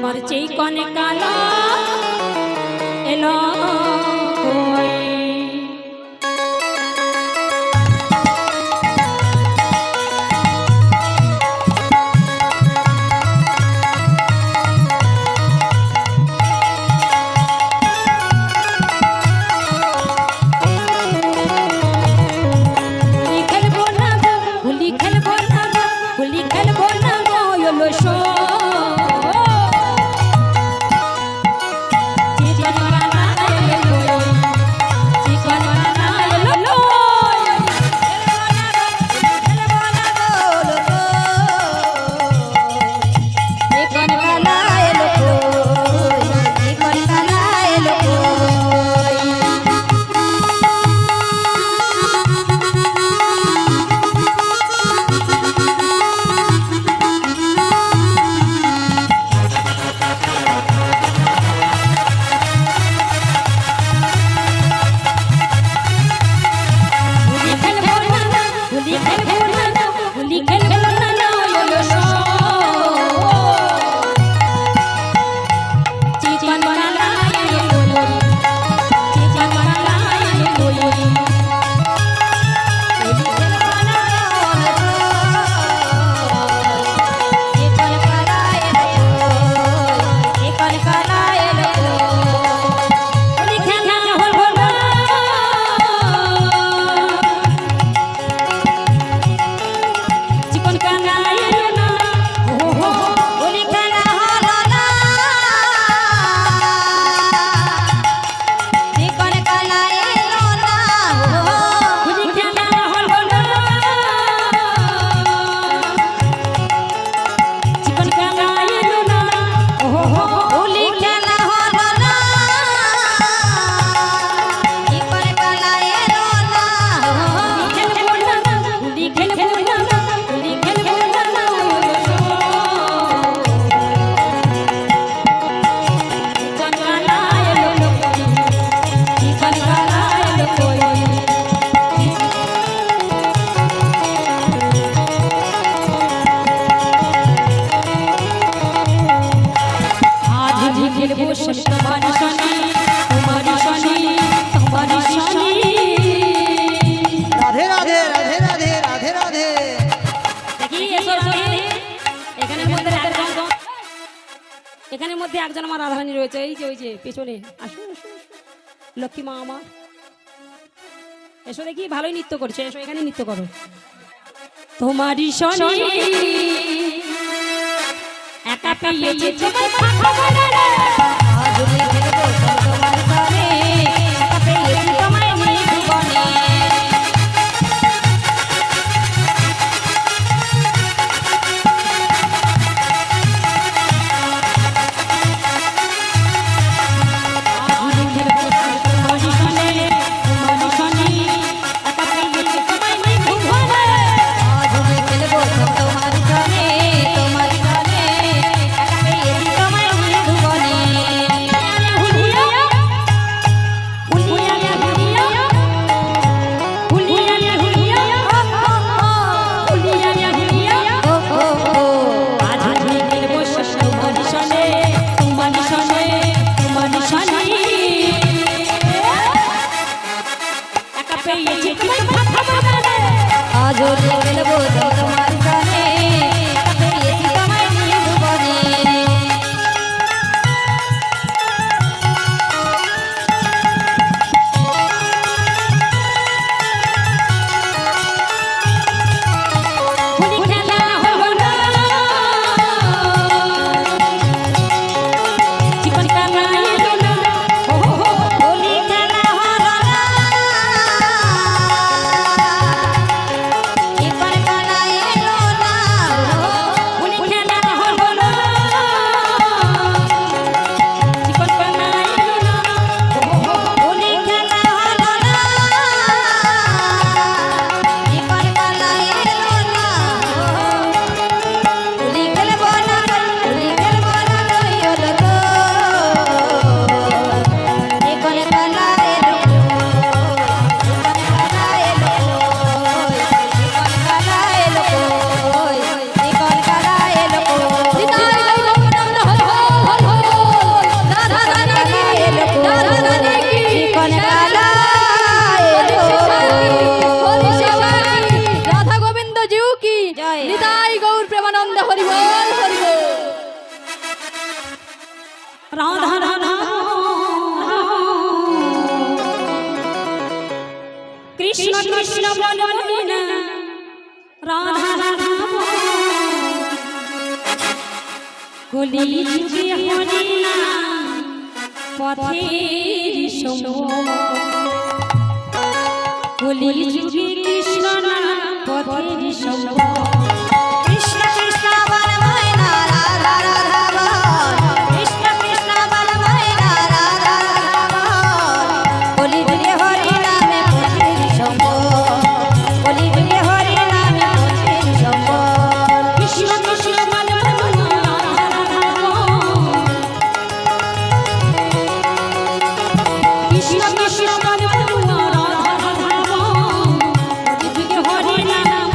আমার চেই কনে কালা এলো রাধারানী রয়েছে এই যে ওই যে পেছনে। আসুন আসুন লক্ষ্মী মা আমার। এসো দেখি ভালোই নৃত্য করছে। এসো এখানে নৃত্য করো। তোমারই শনি। একা পেয়েছে সজল বলব তোমার কৃষ্ণ বলে না রাধা রাধা কলি যুগে হরে না পথের কলি যুগে কৃষ্ণ না পথের সম্ভব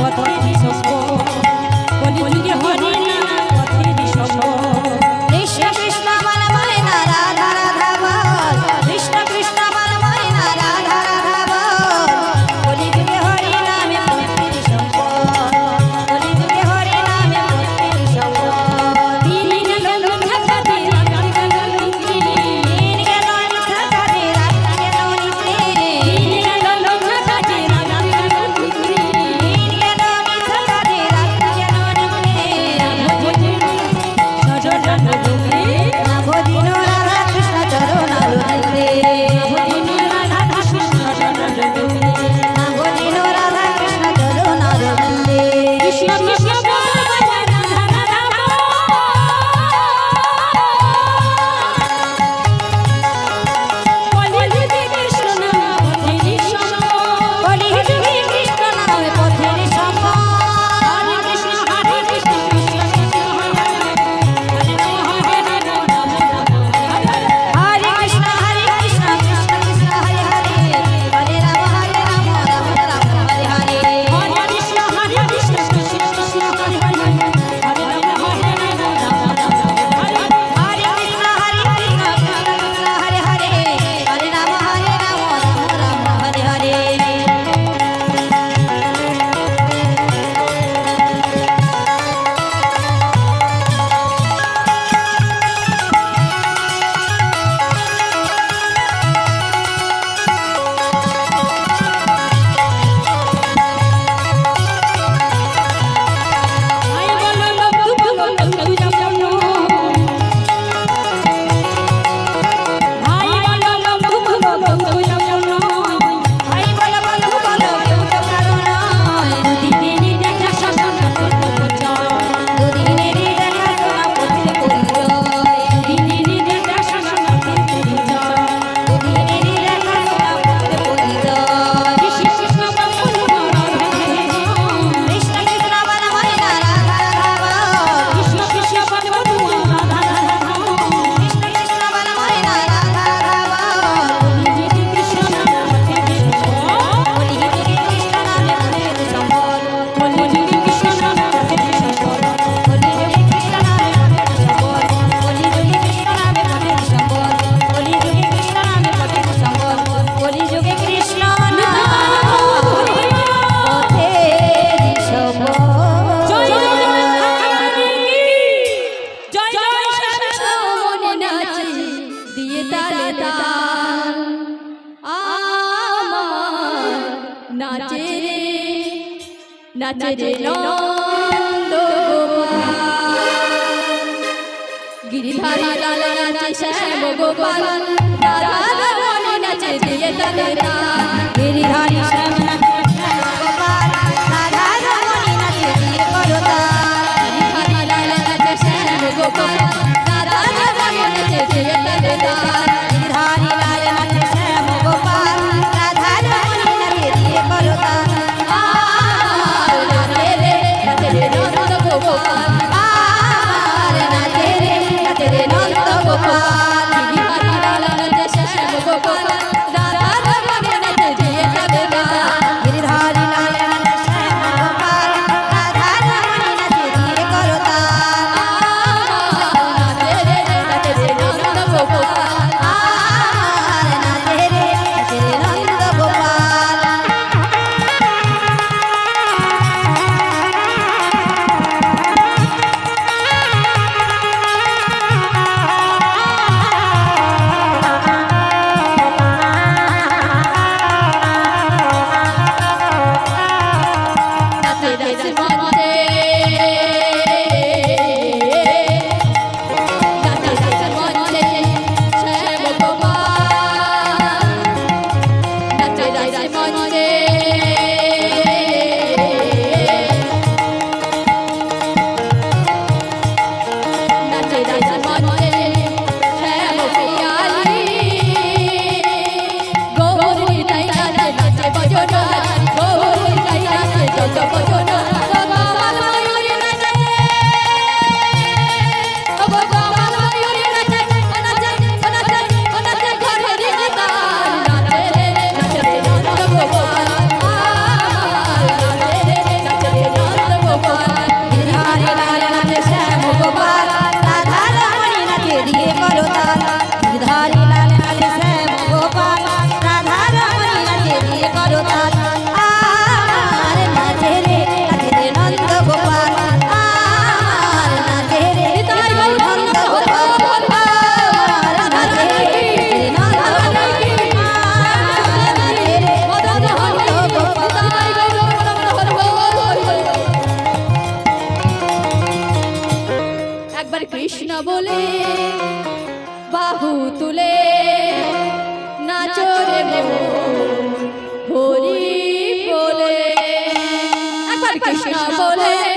পথ সম্পদ নাচের নন্দ গিরিধারী লাল নাচে শ্যাম গোপাল রাধা মনে নাচে দিয়ে তাদের গিরিধারী শ্যাম গোপাল রাধা মনে নাচে দিয়ে তাদের তুলে নাচরে হরি বলে কৃষ্ণ বলে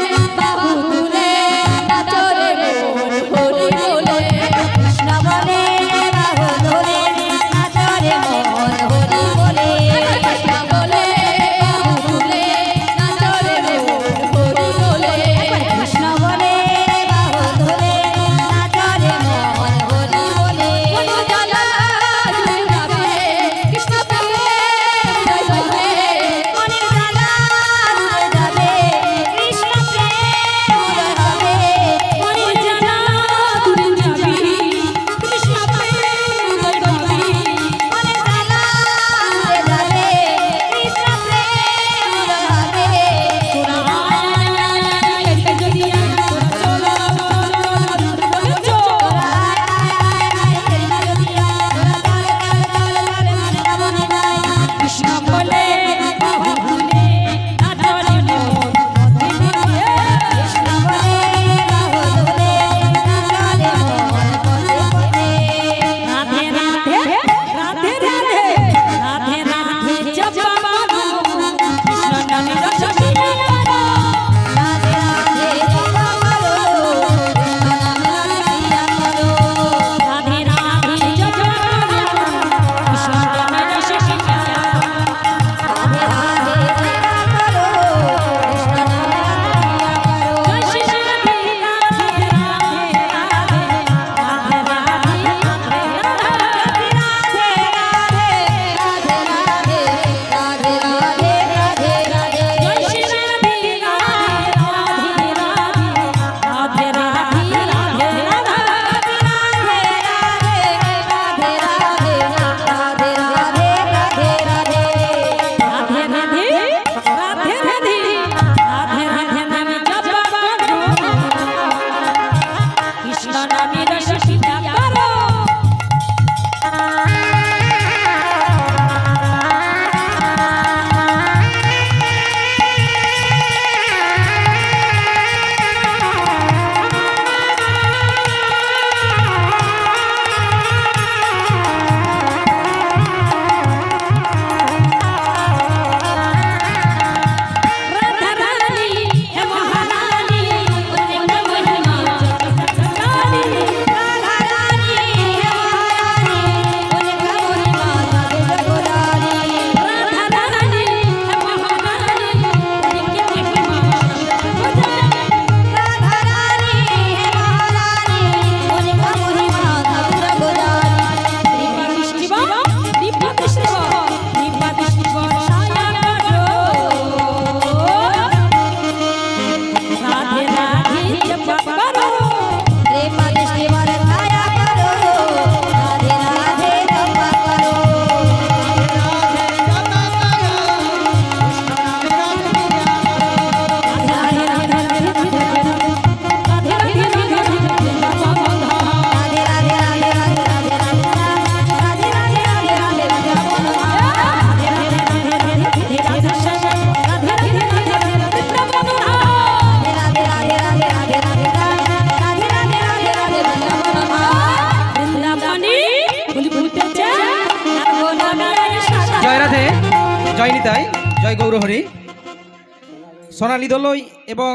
সোনালী দলই এবং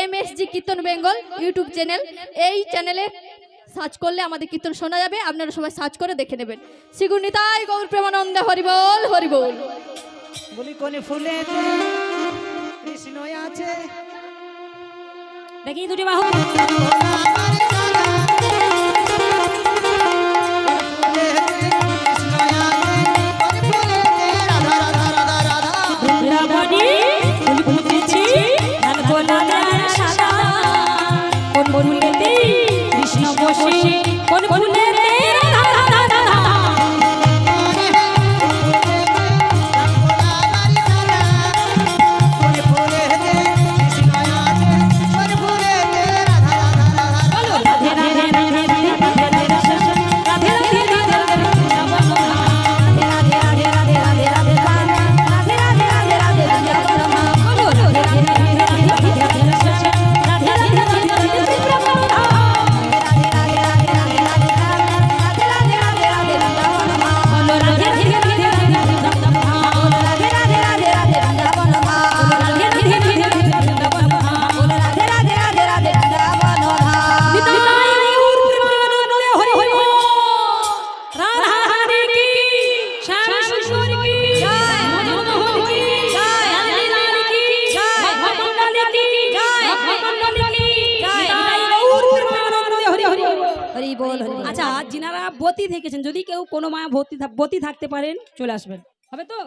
M S G Kirtan Bengal YouTube channel. এই চ্যানেলে সার্চ করলে আমাদের কীর্তন শোনা যাবে। আপনারা সবাই সার্চ করে দেখে নেবেন। শ্রীগুণিতাই গৌর প্রেমানন্দে হরিবল হরিবল। কৃষ্ণ আছে। দেখি দুটি বাহু। বসে কোন ফুলে বতী থাকতে পারেন চলে আসবেন। হবে তো?